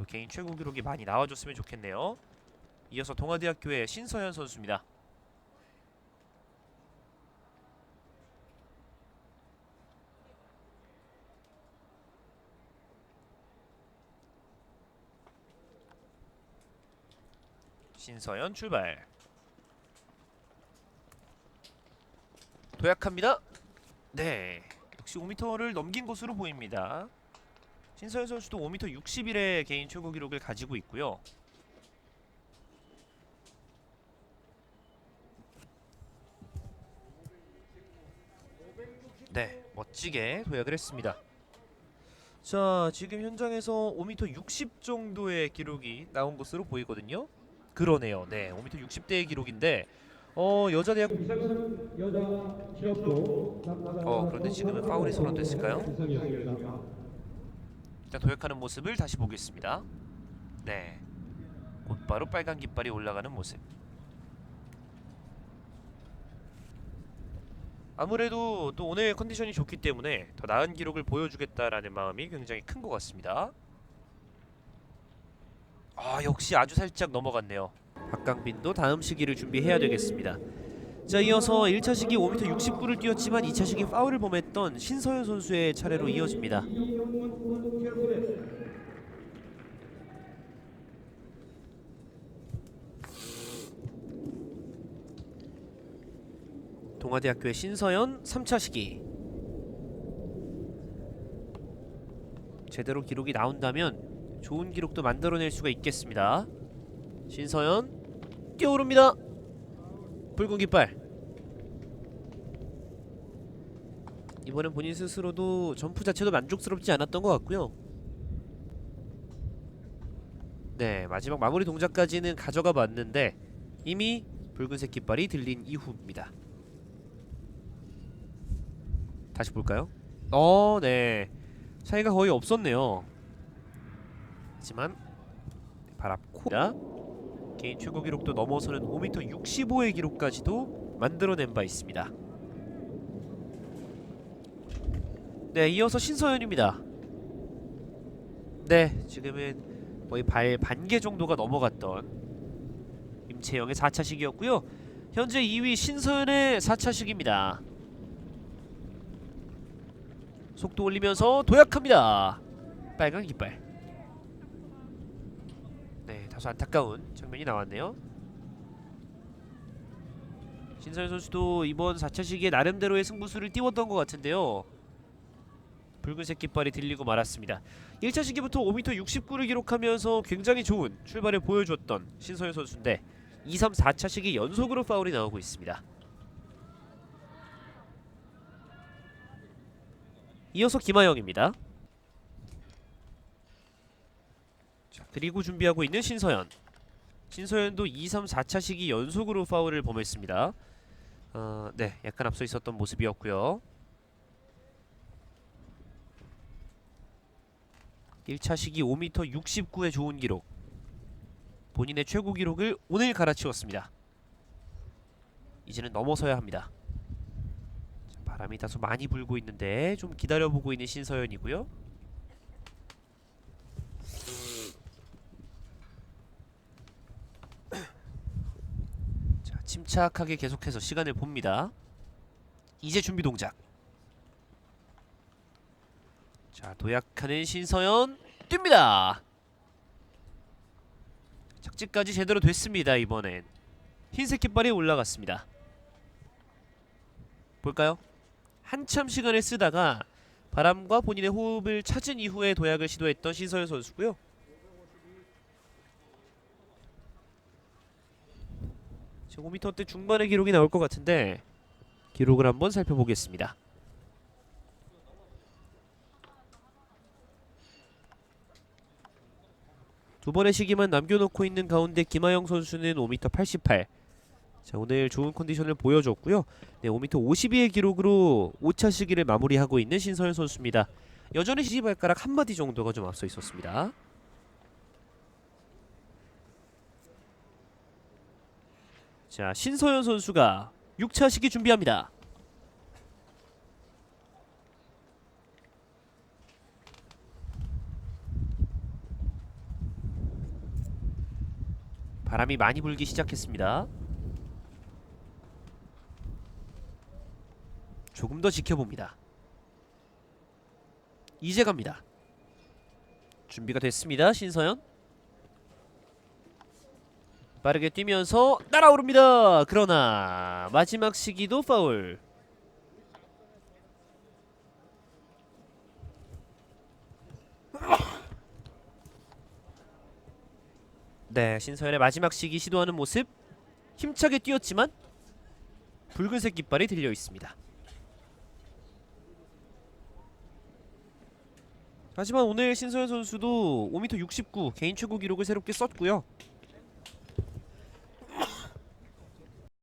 또 개인 최고 기록이 많이 나와줬으면 좋겠네요. 이어서 동아대학교의 신서현 선수입니다. 신서현 출발. 도약합니다. 네, 역시 5m를 넘긴 것으로 보입니다. 신서현 선수도 5m 61의 개인 최고 기록을 가지고 있고요. 네, 멋지게 도약을 했습니다. 자, 지금 현장에서 5m 60 정도의 기록이 나온 것으로 보이거든요. 그러네요. 네, 5m 60대의 기록인데 어 여자 대학 어 그런데 지금은 파울이 선언됐을까요? 일단 도약하는 모습을 다시 보겠습니다. 네, 곧바로 빨간 깃발이 올라가는 모습. 아무래도 또 오늘 컨디션이 좋기 때문에 더 나은 기록을 보여주겠다라는 마음이 굉장히 큰 것 같습니다. 아 역시 아주 살짝 넘어갔네요. 박강빈도 다음 시기를 준비해야 되겠습니다. 자 이어서 1차 시기 5m 69를 뛰었지만 2차 시기 파울을 범했던 신서현 선수의 차례로 이어집니다. 동아대학교의 신서현 3차 시기 제대로 기록이 나온다면 좋은 기록도 만들어낼 수가 있겠습니다. 신서현 뛰어오릅니다. 붉은 깃발. 이번엔 본인 스스로도 점프 자체도 만족스럽지 않았던 것 같고요. 네, 마지막 마무리 동작까지는 가져가 봤는데 이미 붉은색 깃발이 들린 이후입니다. 다시 볼까요? 어, 네. 차이가 거의 없었네요. 하지만 바랍코다 개인 최고 기록도 넘어서는 5m 65의 기록까지도 만들어낸 바 있습니다. 네, 이어서 신서현입니다. 네, 지금은 거의 발 반개 정도가 넘어갔던 임채영의 4차식이었고요. 현재 2위 신서현의 4차식입니다. 속도 올리면서 도약합니다. 빨간 깃발. 네, 다소 안타까운 장면이 나왔네요. 신서현 선수도 이번 4차 시기에 나름대로의 승부수를 띄웠던 것 같은데요. 붉은색 깃발이 들리고 말았습니다. 1차 시기부터 5m 69를 기록하면서 굉장히 좋은 출발을 보여줬던 신서현 선수인데 2, 3, 4차 시기 연속으로 파울이 나오고 있습니다. 이어서 김하영입니다. 자, 그리고 준비하고 있는 신서현. 신서현도 2, 3, 4차 시기 연속으로 파울을 범했습니다. 어, 네, 약간 앞서 있었던 모습이었고요. 1차 시기 5m 69의 좋은 기록. 본인의 최고 기록을 오늘 갈아치웠습니다. 이제는 넘어서야 합니다. 자, 바람이 다소 많이 불고 있는데 좀 기다려보고 있는 신서현이고요. 자, 침착하게 계속해서 시간을 봅니다. 이제 준비 동작. 자, 도약하는 신서현 뜁니다. 착지까지 제대로 됐습니다. 이번엔 흰색 깃발이 올라갔습니다. 볼까요? 한참 시간을 쓰다가 바람과 본인의 호흡을 찾은 이후에 도약을 시도했던 신서현 선수고요. 지금 5m대 중반의 기록이 나올 것 같은데 기록을 한번 살펴보겠습니다. 두 번의 시기만 남겨놓고 있는 가운데 김하영 선수는 5m 88. 자 오늘 좋은 컨디션을 보여줬고요. 네 5m 52의 기록으로 5차 시기를 마무리하고 있는 신서현 선수입니다. 여전히 시발가락 한 마디 정도가 좀 앞서 있었습니다. 자 신서현 선수가 6차 시기 준비합니다. 바람이 많이 불기 시작했습니다. 조금 더 지켜봅니다. 이제 갑니다. 준비가 됐습니다. 신서연. 빠르게 뛰면서 날아오릅니다. 그러나 마지막 시기도 파울. 네, 신서연의 마지막 시기 시도하는 모습 힘차게 뛰었지만 붉은색 깃발이 들려 있습니다. 하지만 오늘 신서연 선수도 5m 69 개인 최고 기록을 새롭게 썼고요.